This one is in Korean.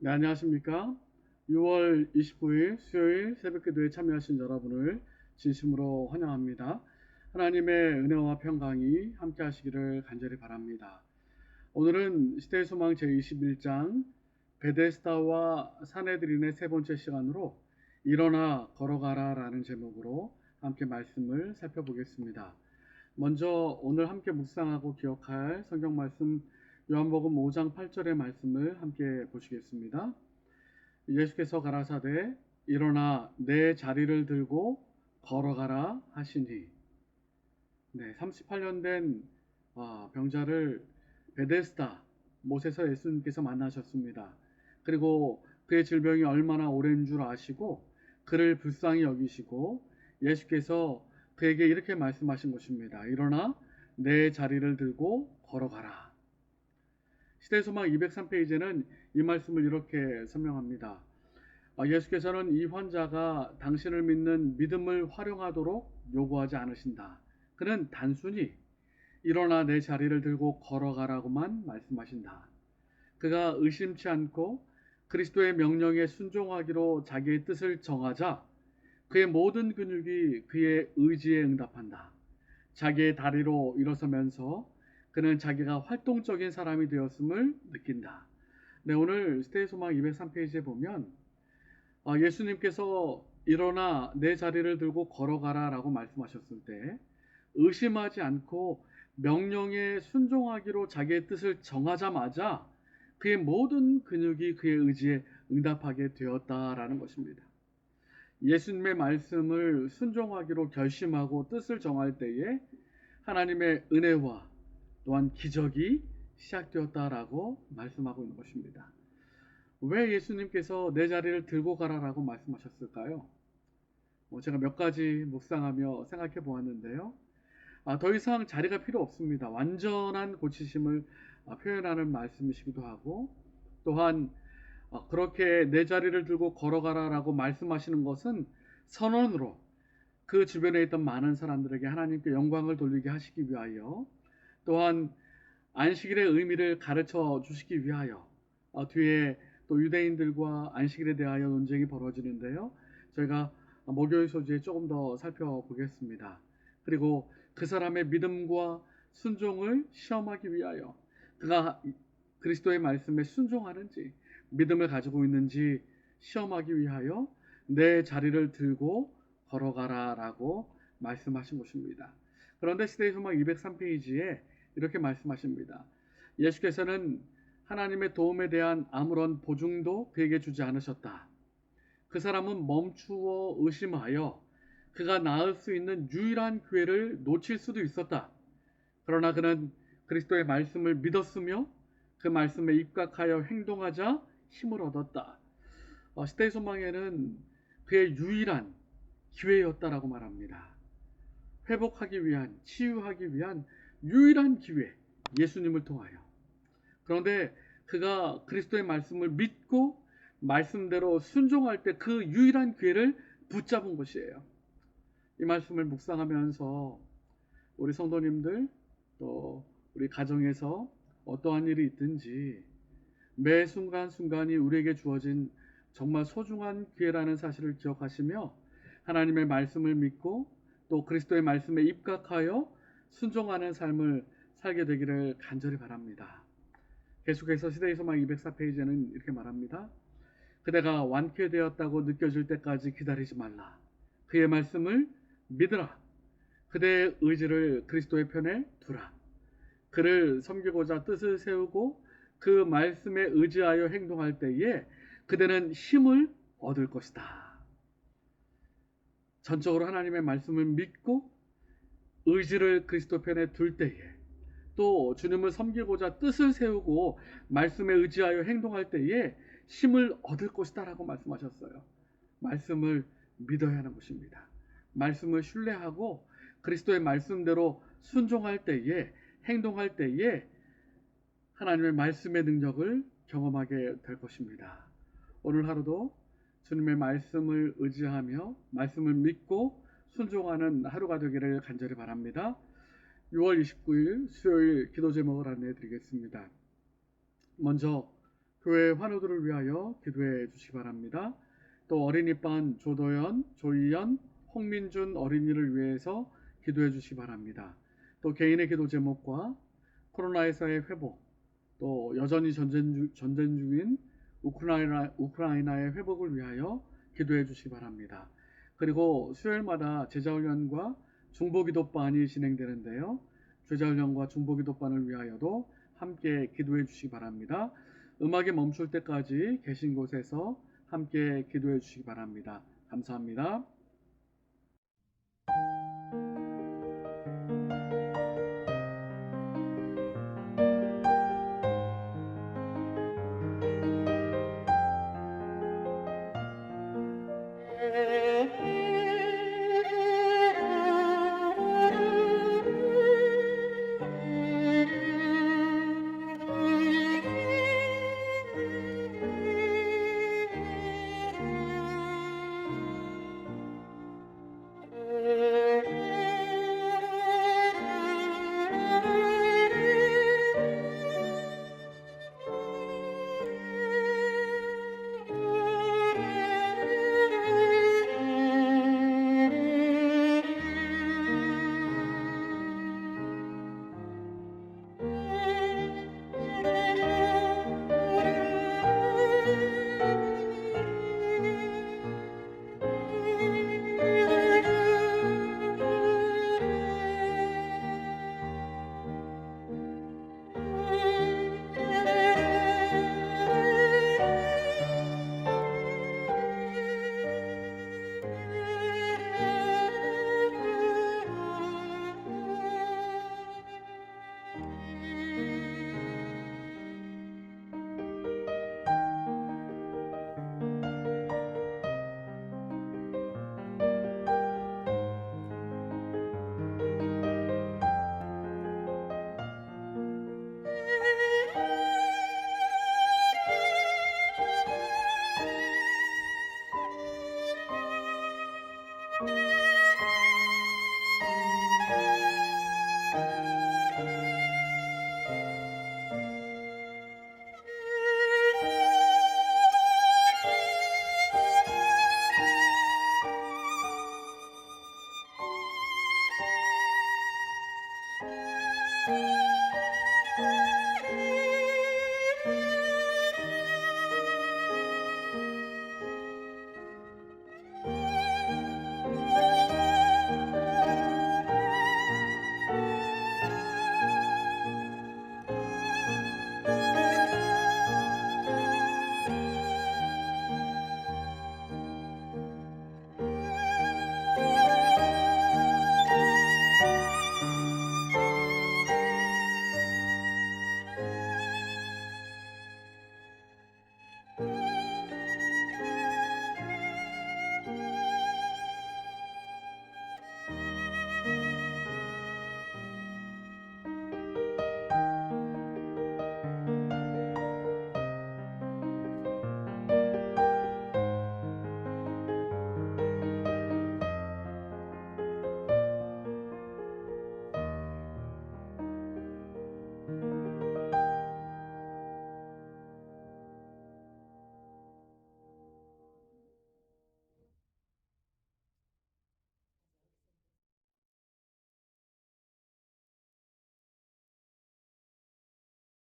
네, 안녕하십니까. 6월 29일 수요일 새벽 기도에 참여하신 여러분을 진심으로 환영합니다. 하나님의 은혜와 평강이 함께 하시기를 간절히 바랍니다. 오늘은 시대의 소망 제21장 베데스다와 사내들인의 세 번째 시간으로 일어나 걸어가라 라는 제목으로 함께 말씀을 살펴보겠습니다. 먼저 오늘 함께 묵상하고 기억할 성경 말씀 요한복음 5장 8절의 말씀을 함께 보시겠습니다. 예수께서 가라사대 일어나 내 자리를 들고 걸어가라 하시니 네, 38년 된 아, 병자를 베데스다 못에서 예수님께서 만나셨습니다. 그리고 그의 질병이 얼마나 오랜 줄 아시고 그를 불쌍히 여기시고 예수께서 그에게 이렇게 말씀하신 것입니다. 일어나 내 자리를 들고 걸어가라. 시대소망 203페이지는 이 말씀을 이렇게 설명합니다. 아, 예수께서는 이 환자가 당신을 믿는 믿음을 활용하도록 요구하지 않으신다. 그는 단순히 일어나 내 자리를 들고 걸어가라고만 말씀하신다. 그가 의심치 않고 그리스도의 명령에 순종하기로 자기의 뜻을 정하자 그의 모든 근육이 그의 의지에 응답한다. 자기의 다리로 일어서면서 그는 자기가 활동적인 사람이 되었음을 느낀다. 네, 오늘 스테이 소망 203페이지에 보면 아, 예수님께서 일어나 내 자리를 들고 걸어가라 라고 말씀하셨을 때 의심하지 않고 명령에 순종하기로 자기의 뜻을 정하자마자 그의 모든 근육이 그의 의지에 응답하게 되었다라는 것입니다. 예수님의 말씀을 순종하기로 결심하고 뜻을 정할 때에 하나님의 은혜와 또한 기적이 시작되었다라고 말씀하고 있는 것입니다. 왜 예수님께서 내 자리를 들고 가라라고 말씀하셨을까요? 뭐 제가 몇 가지 묵상하며 생각해 보았는데요. 아, 더 이상 자리가 필요 없습니다. 완전한 고치심을 아, 표현하는 말씀이시기도 하고 또한 아, 그렇게 내 자리를 들고 걸어가라라고 말씀하시는 것은 선언으로 그 주변에 있던 많은 사람들에게 하나님께 영광을 돌리게 하시기 위하여 또한 안식일의 의미를 가르쳐 주시기 위하여 어, 뒤에 또 유대인들과 안식일에 대하여 논쟁이 벌어지는데요. 저희가 목요일 소주에 조금 더 살펴보겠습니다. 그리고 그 사람의 믿음과 순종을 시험하기 위하여 그가 그리스도의 말씀에 순종하는지 믿음을 가지고 있는지 시험하기 위하여 내 자리를 들고 걸어가라 라고 말씀하신 것입니다. 그런데 시대의 소망 203페이지에 이렇게 말씀하십니다. 예수께서는 하나님의 도움에 대한 아무런 보증도 그에게 주지 않으셨다. 그 사람은 멈추어 의심하여 그가 나을 수 있는 유일한 기회를 놓칠 수도 있었다. 그러나 그는 그리스도의 말씀을 믿었으며 그 말씀에 입각하여 행동하자 힘을 얻었다. 어, 시대의 소망에는 그의 유일한 기회였다라고 말합니다. 회복하기 위한, 치유하기 위한 유일한 기회, 예수님을 통하여. 그런데 그가 그리스도의 말씀을 믿고 말씀대로 순종할 때 그 유일한 기회를 붙잡은 것이에요. 이 말씀을 묵상하면서 우리 성도님들 또 우리 가정에서 어떠한 일이 있든지 매 순간순간이 우리에게 주어진 정말 소중한 기회라는 사실을 기억하시며 하나님의 말씀을 믿고 또 그리스도의 말씀에 입각하여 순종하는 삶을 살게 되기를 간절히 바랍니다. 계속해서 시대의 소망 204페이지에는 이렇게 말합니다. 그대가 완쾌되었다고 느껴질 때까지 기다리지 말라. 그의 말씀을 믿으라. 그대의 의지를 그리스도의 편에 두라. 그를 섬기고자 뜻을 세우고 그 말씀에 의지하여 행동할 때에 그대는 힘을 얻을 것이다. 전적으로 하나님의 말씀을 믿고 의지를 그리스도 편에 둘 때에 또 주님을 섬기고자 뜻을 세우고 말씀에 의지하여 행동할 때에 힘을 얻을 것이다라고 말씀하셨어요. 말씀을 믿어야 하는 것입니다. 말씀을 신뢰하고 그리스도의 말씀대로 순종할 때에 행동할 때에 하나님의 말씀의 능력을 경험하게 될 것입니다. 오늘 하루도 주님의 말씀을 의지하며 말씀을 믿고 순종하는 하루가 되기를 간절히 바랍니다. 6월 29일 수요일 기도 제목을 안내해 드리겠습니다. 먼저 교회 환우들을 위하여 기도해 주시기 바랍니다. 또 어린이반 조도연, 조희연, 홍민준 어린이를 위해서 기도해 주시기 바랍니다. 또 개인의 기도 제목과 코로나19의 회복, 또 여전히 전쟁, 중, 전쟁 중인 우크라이나, 우크라이나의 회복을 위하여 기도해 주시기 바랍니다. 그리고 수요일마다 제자훈련과 중보기도반이 진행되는데요. 제자훈련과 중보기도반을 위하여도 함께 기도해 주시기 바랍니다. 음악이 멈출 때까지 계신 곳에서 함께 기도해 주시기 바랍니다. 감사합니다.